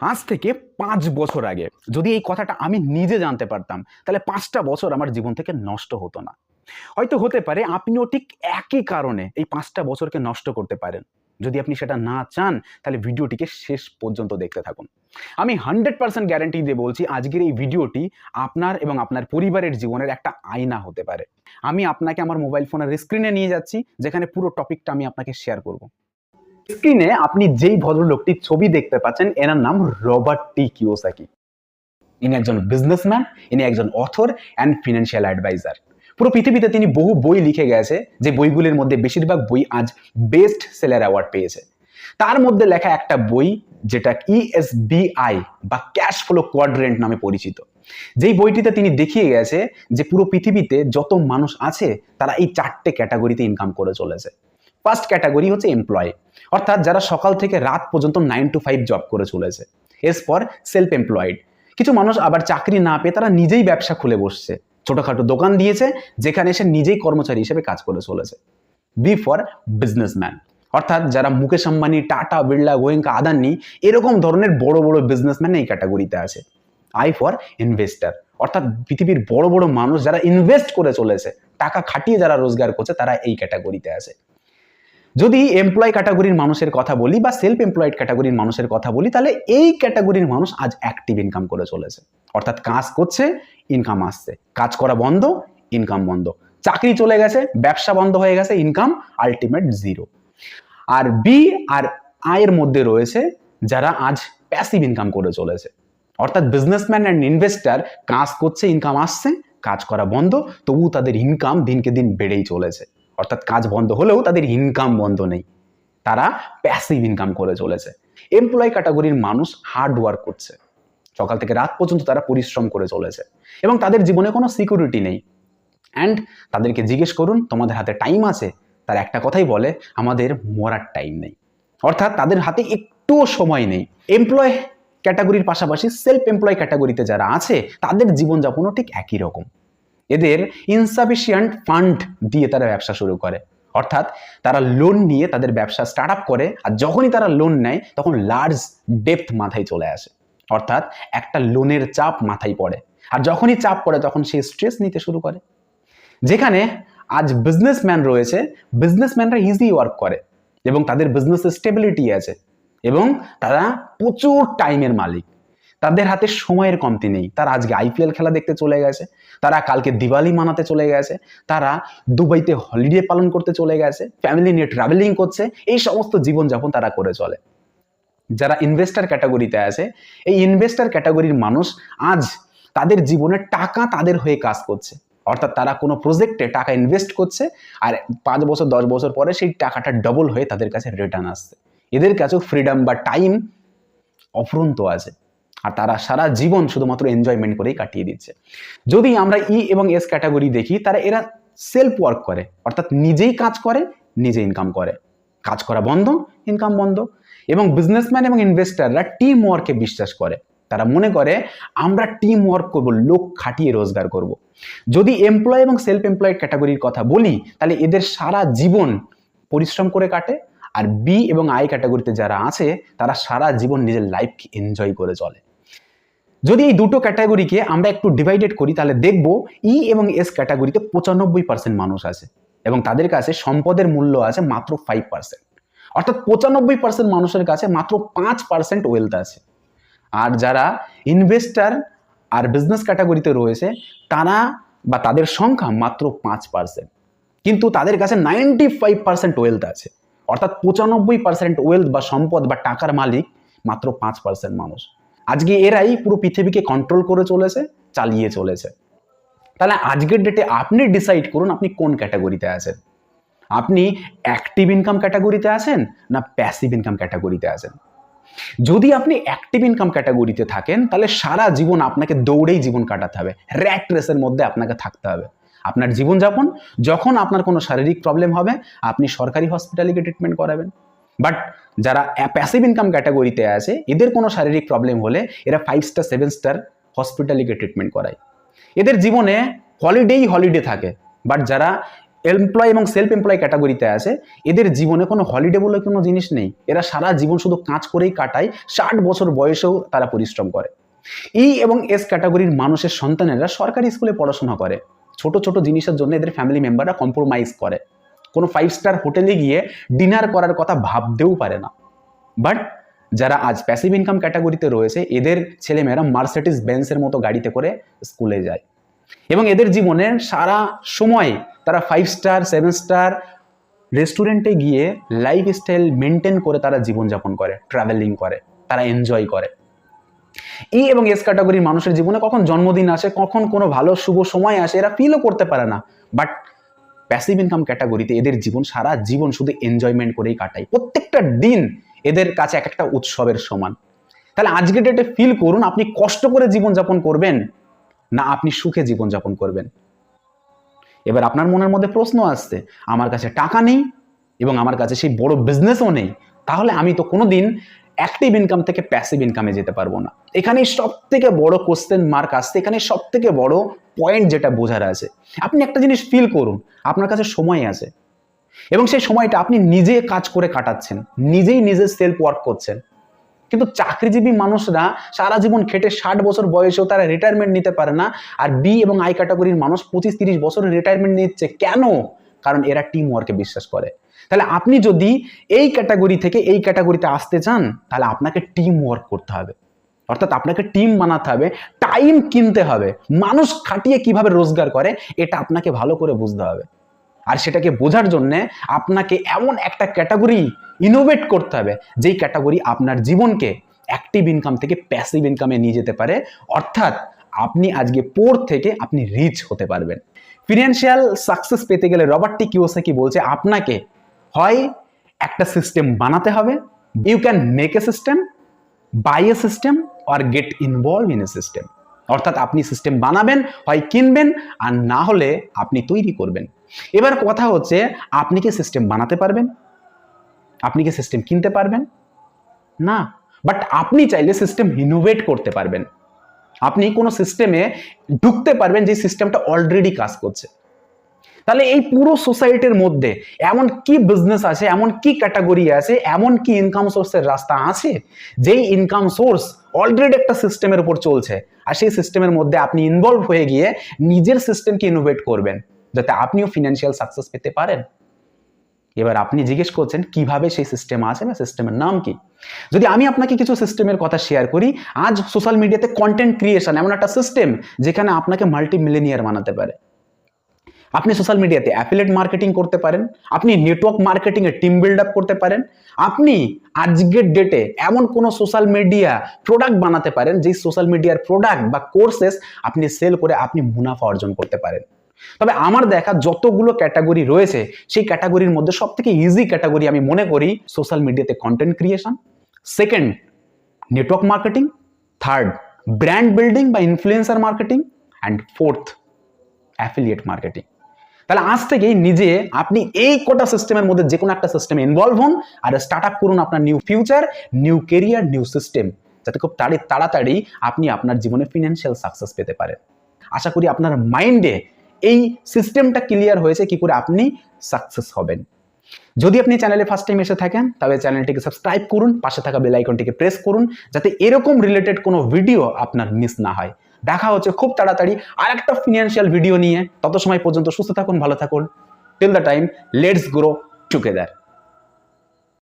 আজ থেকে পাঁচ বছর আগে। যদি এই কথাটা আমি নিজে জানতে পারতাম, তাহলে পাঁচটা বছর আমার জীবন থেকে নষ্ট হতো না। হয়তো হতে পারে আপনিও ঠিক একই কারণে এই পাঁচটা বছরকে নষ্ট করতে পারেন। যদি আপনি সেটা না চান, তাহলে ভিডিওটিকে শেষ পর্যন্ত দেখতে থাকুন। আমি হান্ড্রেড পার্সেন্ট গ্যারান্টি দিয়ে বলছি, আজকের এই ভিডিওটি আপনার এবং আপনার পরিবারের জীবনের একটা আয়না হতে পারে। আমি আপনাকে আমার মোবাইল ফোনের স্ক্রিনে নিয়ে যাচ্ছি, যেখানে পুরো টপিকটা আমি আপনাকে শেয়ার করব। স্ক্রিনে আপনি যেই ভদ্রলোকটির ছবি দেখতে পাচ্ছেন, এনার নাম রবার্ট টি কিওসাকি। ইনি একজন বিজনেসম্যান ইনি একজন অথর অ্যান্ড ফিনান্সিয়াল অ্যাডভাইজার পুরো পৃথিবীতে তিনি বহু বই লিখে গেছে, যে বইগুলির মধ্যে বেশিরভাগ বই আজ বেস্ট সেলার অ্যাওয়ার্ড পেয়েছে। তার মধ্যে লেখা একটা বই, যেটা E ইএসবিআই বা ক্যাশ ফ্লো কোয়াড্রেন্ট নামে পরিচিত। যেই বইটিতে তিনি দেখিয়ে গেছে যে পুরো পৃথিবীতে যত মানুষ আছে, তারা এই চারটে ক্যাটাগরিতে ইনকাম করে চলেছে। ফার্স্ট ক্যাটাগরি হচ্ছে এমপ্লয় অর্থাৎ যারা সকাল থেকে রাত পর্যন্ত নাইন টু ফাইভ জব করে চলেছে। এরপর সেলফ এমপ্লয়েড কিছু মানুষ আবার চাকরি না পেয়ে তারা নিজেই ব্যবসা খুলে বসছে। ছোটখাটো দোকান দিয়েছে, যেখানে এসে নিজেই কর্মচারী হিসেবে কাজ করে চলেছে। বি ফর বিজনেসম্যান অর্থাৎ যারা মুকেশ আম্বানি, টাটা, বিড়লা, গোয়েঙ্কা, আদানি, এরকম ধরনের বড় বড় বিজনেসম্যান এই ক্যাটাগরিতে আছে। আই ফর ইনভেস্টার অর্থাৎ পৃথিবীর বড় বড় মানুষ যারা ইনভেস্ট করে চলেছে, টাকা খাটিয়ে যারা রোজগার করছে, তারা এই ক্যাটাগরিতে আছে। যদি এমপ্লয় ক্যাটাগরির মানুষের কথা বলি বা সেলফ এমপ্লয়েড ক্যাটাগরির মানুষের কথা বলি, তাহলে এই ক্যাটাগরির মানুষ আজ অ্যাক্টিভ ইনকাম করে চলেছে। অর্থাৎ কাজ করছে ইনকাম আসছে। কাজ করা বন্ধ ইনকাম বন্ধ। চাকরি চলে গেছে, ব্যবসা বন্ধ হয়ে গেছে ইনকাম আলটিমেট জিরো আর বি আর আয়ের মধ্যে রয়েছে যারা আজ প্যাসিভ ইনকাম করে চলেছে। অর্থাৎ বিজনেসম্যান অ্যান্ড ইনভেস্টার কাজ করছে ইনকাম আসছে, কাজ করা বন্ধ তবু তাদের ইনকাম দিনকে দিন বেড়েই চলেছে। অর্থাৎ কাজ বন্ধ হলেও তাদের ইনকাম বন্ধ নেই। তারা প্যাসিভ ইনকাম করে চলেছে। এমপ্লয় ক্যাটাগরির মানুষ হার্ড ওয়ার্ক করছে। সকাল থেকে রাত পর্যন্ত তারা পরিশ্রম করে চলেছে এবং তাদের জীবনে কোনো সিকিউরিটি নেই। অ্যান্ড তাদেরকে জিজ্ঞেস করুন, তোমাদের হাতে টাইম আছে? তার একটা কথাই বলে, আমাদের মরার টাইম নেই। অর্থাৎ তাদের হাতে একটুও সময় নেই। এমপ্লয় ক্যাটাগরির পাশাপাশি সেলফ এমপ্লয় ক্যাটাগরিতে যারা আছে, তাদের জীবনযাপনও ঠিক একই রকম। এদের ইনসাফিসিয়েন্ট ফান্ড দিয়ে তারা ব্যবসা শুরু করে। অর্থাৎ তারা লোন নিয়ে তাদের ব্যবসা স্টার্ট আপ করে, আর যখনই তারা লোন নেয়, তখন লার্জ ডেপথ মাথায় চলে আসে। অর্থাৎ একটা লোনের চাপ মাথায় পড়ে। আর যখনই চাপ পড়ে, তখন সে স্ট্রেস নিতে শুরু করে। যেখানে আজ বিজনেসম্যান রয়েছে বিজনেসম্যানরা ইজি ওয়ার্ক করে, এবং তাদের বিজনেস স্টেবিলিটি আছে, এবং তারা প্রচুর টাইমের মালিক। তাদের হাতে সময়ের কমতি নেই। তারা আজকে আইপিএল খেলা দেখতে চলে গেছে, তারা কালকে দিওয়ালি মানাতে চলে গেছে, তারা দুবাইতে হলিডে পালন করতে চলে গেছে ফ্যামিলি নিয়ে ট্রাভেলিং করছে, এই সমস্ত জীবনযাপন তারা করে চলে। যারা ইনভেস্টার ক্যাটাগরিতে আছে, এই ইনভেস্টার ক্যাটাগরির মানুষ আজ তাদের জীবনে টাকা তাদের হয়ে কাজ করছে। অর্থাৎ তারা কোনো প্রজেক্টে টাকা ইনভেস্ট করছে আর পাঁচ বছর, দশ বছর পরে সেই টাকাটা ডবল হয়ে তাদের কাছে রিটার্ন আসছে। এদের কাছেও ফ্রিডম বা টাইম অফুরন্ত আছে। আর তারা সারা জীবন শুধুমাত্র এনজয়মেন্ট করেই কাটিয়ে দিচ্ছে। যদি আমরা ই এবং এস ক্যাটাগরি দেখি, তারা এরা সেলফ ওয়ার্ক করে। অর্থাৎ নিজেই কাজ করে, নিজে ইনকাম করে। কাজ করা বন্ধ ইনকাম বন্ধ। এবং বিজনেসম্যান এবং ইনভেস্টাররা টিম ওয়ার্কে বিশ্বাস করে। তারা মনে করে, আমরা টিম ওয়ার্ক করব, লোক খাটিয়ে রোজগার করব। যদি এমপ্লয় এবং সেলফ এমপ্লয়েড ক্যাটাগরির কথা বলি, তাহলে এদের সারা জীবন পরিশ্রম করে কাটে। আর বি এবং আই ক্যাটাগরিতে যারা আছে, তারা সারা জীবন নিজের লাইফকে এনজয় করে চলে। যদি এই দুটো ক্যাটাগরিকে আমরা একটু ডিভাইডেড করি, তাহলে দেখব ই এবং এস ক্যাটাগরিতে পঁচানব্বই পার্সেন্ট মানুষ আছে এবং তাদের কাছে সম্পদের মূল্য আছে মাত্র ফাইভ পার্সেন্ট অর্থাৎ পঁচানব্বই পার্সেন্ট মানুষের কাছে মাত্র পাঁচ পার্সেন্ট ওয়েলথ আছে। আর যারা ইনভেস্টার আর বিজনেস ক্যাটাগরিতে রয়েছে, তারা বা তাদের সংখ্যা মাত্র পাঁচ পার্সেন্ট কিন্তু তাদের কাছে নাইনটি ফাইভ পার্সেন্ট ওয়েলথ আছে। অর্থাৎ পঁচানব্বই পার্সেন্ট ওয়েলথ বা সম্পদ বা টাকার মালিক মাত্র পাঁচ পার্সেন্ট মানুষ। আজকে এরাই পুরো পৃথিবীকে কন্ট্রোল করে চলেছে, চালিয়ে চলেছে। তাহলে আজকের ডেটে আপনি ডিসাইড করুন আপনি কোন ক্যাটাগরিতে আছেন। আপনি অ্যাক্টিভ ইনকাম ক্যাটাগরিতে আছেন না প্যাসিভ ইনকাম ক্যাটাগরিতে আছেন? যদি আপনি অ্যাক্টিভ ইনকাম ক্যাটাগরিতে থাকেন, তাহলে সারা জীবন আপনাকে দৌড়েই জীবন কাটাতে হবে। র্যাট রেসের মধ্যে আপনাকে থাকতে হবে। আপনার জীবনযাপন, যখন আপনার কোনো শারীরিক প্রবলেম হবে, আপনি সরকারি হসপিটালে গিয়ে ট্রিটমেন্ট করাবেন। বাট যারা প্যাসিভ ইনকাম ক্যাটাগরিতে আছে, এদের কোনো শারীরিক প্রবলেম হলে এরা ফাইভ স্টার সেভেন স্টার হসপিটালে গিয়ে ট্রিটমেন্ট করায়। এদের জীবনে হলিডেই হলিডে থাকে। বাট যারা এমপ্লয় এবং সেলফ এমপ্লয় ক্যাটাগরিতে আছে, এদের জীবনে কোনো হলিডে বলে কোনো জিনিস নেই। এরা সারা জীবন শুধু কাজ করেই কাটায়, ষাট বছর বয়সেও তারা পরিশ্রম করে। ই এবং এস ক্যাটাগরির মানুষের সন্তানেরা সরকারি স্কুলে পড়াশোনা করে। ছোট ছোট জিনিসের জন্য এদের ফ্যামিলি মেম্বাররা কম্প্রোমাইজ করে। কোনো ফাইভ স্টার হোটেলে গিয়ে ডিনার করার কথা ভাবতেও পারে না। বাট যারা আজ প্যাসিভ ইনকাম ক্যাটাগরিতে রয়েছে, এদের ছেলেমেয়েরা মার্সিডিস বেন্সের মতো গাড়িতে করে স্কুলে যায়। এবং এদের জীবনের সারা সময় তারা ফাইভ স্টার সেভেন স্টার রেস্টুরেন্টে গিয়ে লাইফ স্টাইল মেনটেন করে তারা জীবনযাপন করে ট্রাভেলিং করে, তারা এনজয় করে। ই এবং এস ক্যাটাগরির মানুষের জীবনে কখন জন্মদিন আসে, কখন কোনো ভালো, শুভ সময় আসে, এরা ফিলও করতে পারে না। বাট প্যাসিভ ইনকাম ক্যাটাগরিতে এদের জীবন সারা জীবন শুধু এনজয়মেন্ট করেই কাটায়। প্রত্যেকটা দিন এদের কাছে এক একটা উৎসবের সমান। তাহলে আজকে ডেটে ফিল করুন, আপনি কষ্ট করে জীবনযাপন করবেন না আপনি সুখে জীবনযাপন করবেন। এবার আপনার মনের মধ্যে প্রশ্ন আসছে, আমার কাছে টাকা নেই এবং আমার কাছে সেই বড় বিজনেসও নেই, তাহলে আমি তো কোনোদিন অ্যাক্টিভ ইনকাম থেকে প্যাসিভ ইনকামে যেতে পারব না। এখানে সব থেকে বড় কোশ্চেন মার্ক আসছে এখানে সব থেকে বড় পয়েন্ট যেটা বোঝার আছে। আপনি একটা জিনিস ফিল করুন, আপনার কাছে সময় আছে এবং সেই সময়টা আপনি নিজে কাজ করে কাটাচ্ছেন, নিজেই নিজের সেলফ ওয়ার্ক করছেন। কিন্তু চাকরিজীবী মানুষরা সারা জীবন খেটে ষাট বছর বয়সেও তারা রিটায়ারমেন্ট নিতে পারে না আর বি এবং আই ক্যাটাগরির মানুষ পঁচিশ তিরিশ বছর রিটায়ারমেন্ট নিচ্ছে। কেন? কারণ এরা টিম ওয়ার্কে বিশ্বাস করে। তাহলে আপনি যদি এই ক্যাটাগরি থেকে এই ক্যাটাগরিতে আসতে চান, তাহলে আপনাকে টিম ওয়ার্ক করতে হবে। অর্থাৎ আপনাকে টিম বানাতে হবে টাইম কিনতে হবে। মানুষ খাটিয়ে কীভাবে রোজগার করে, এটা আপনাকে ভালো করে বুঝতে হবে। আর সেটাকে বোঝার জন্য আপনাকে এমন একটা ক্যাটাগরি ইনোভেট করতে হবে, যেই ক্যাটাগরি আপনার জীবনকে অ্যাক্টিভ ইনকাম থেকে প্যাসিভ ইনকামে নিয়ে যেতে পারে। অর্থাৎ আপনি আজকে পোর থেকে আপনি রিচ হতে পারবেন। ফিনান্সিয়াল সাকসেস পেতে গেলে রবার্ট টি কিওসাকি বলছে, আপনাকে হয়, একটা সিস্টেম বানাতে হবে। You can make a system by a system or get involve in a system অর্থাৎ আপনি সিস্টেম বানাবেন, হয় কিনবেন, আর না হলে আপনি তৈরি করবেন। এবার কথা হচ্ছে, আপনি কি সিস্টেম বানাতে পারবেন? আপনি কি সিস্টেম কিনতে পারবেন? না। বাট আপনি চাইলে সিস্টেম ইনোভেট করতে পারবেন। আপনি কোনো সিস্টেমে ঢুকতে পারবেন যে সিস্টেমটা অলরেডি কাজ করছে। তাহলে এই পুরো সোসাইটির মধ্যে এমন কি বিজনেস আছে, এমন কি ক্যাটাগরি আছে, এমন কি ইনকাম সোর্সের রাস্তা আছে, যেই ইনকাম সোর্স অলরেডি একটা সিস্টেমের উপর চলছে। আর সেই সিস্টেমের মধ্যে আপনি ইনভলভ হয়ে গিয়ে নিজের সিস্টেমকে ইনোভেট করবেন, যাতে আপনিও ফিনান্সিয়াল সাকসেস পেতে পারেন। এবার আপনি জিজ্ঞেস করছেন, কীভাবে সেই সিস্টেম আছে বা সিস্টেমের নাম কি? যদি আমি আপনাকে কিছু সিস্টেমের কথা শেয়ার করি, আজ সোশ্যাল মিডিয়াতে কন্টেন্ট ক্রিয়েশন এমন একটা সিস্টেম যেখানে আপনাকে মাল্টি মিলিনিয়ার বানাতে পারে। আপনি সোশ্যাল মিডিয়াতে অ্যাফিলেট মার্কেটিং করতে পারেন, আপনি network marketing a team build up করতে পারেন, আপনি আজকের ডেটে এমন কোনো সোশ্যাল মিডিয়া প্রোডাক্ট বানাতে পারেন, যেই সোশ্যাল মিডিয়ার প্রোডাক্ট বা কোর্সেস আপনি সেল করে আপনি মুনাফা অর্জন করতে পারেন। তবে আমার দেখা যতগুলো ক্যাটাগরি রয়েছে, সেই ক্যাটাগরির মধ্যে সব থেকে ইজি ক্যাটাগরি আমি মনে করি সোশ্যাল মিডিয়াতে content creation second network marketing third brand building বা influencer marketing and fourth affiliate marketing তাহলে আজ থেকেই নিজে আপনি এই কোটা সিস্টেমের মধ্যে যে কোনো একটা সিস্টেমে ইনভলভ হন আর স্টার্ট আপ করুন আপনার new future new career new system যাতে খুব তাড়ি তাড়াতাড়ি আপনি আপনার জীবনে ফিনান্সিয়াল সাকসেস পেতে পারেন। আশা করি আপনার মাইন্ডে এই সিস্টেমটা ক্লিয়ার হয়েছে কি করে আপনি সাকসেস হবেন। যদি আপনি চ্যানেলে ফার্স্ট টাইম এসে থাকেন তবে চ্যানেলটিকে সাবস্ক্রাইব করুন, পাশে থাকা বেল আইকনটিকে প্রেস করুন, যাতে এরকম রিলেটেড কোনো ভিডিও আপনার মিস না হয়। দেখা হচ্ছে খুব তাড়াতাড়ি আর একটা ফিনান্সিয়াল ভিডিও নিয়ে। তত সময় পর্যন্ত সুস্থ থাকুন, ভালো থাকুন। Till the time let's grow together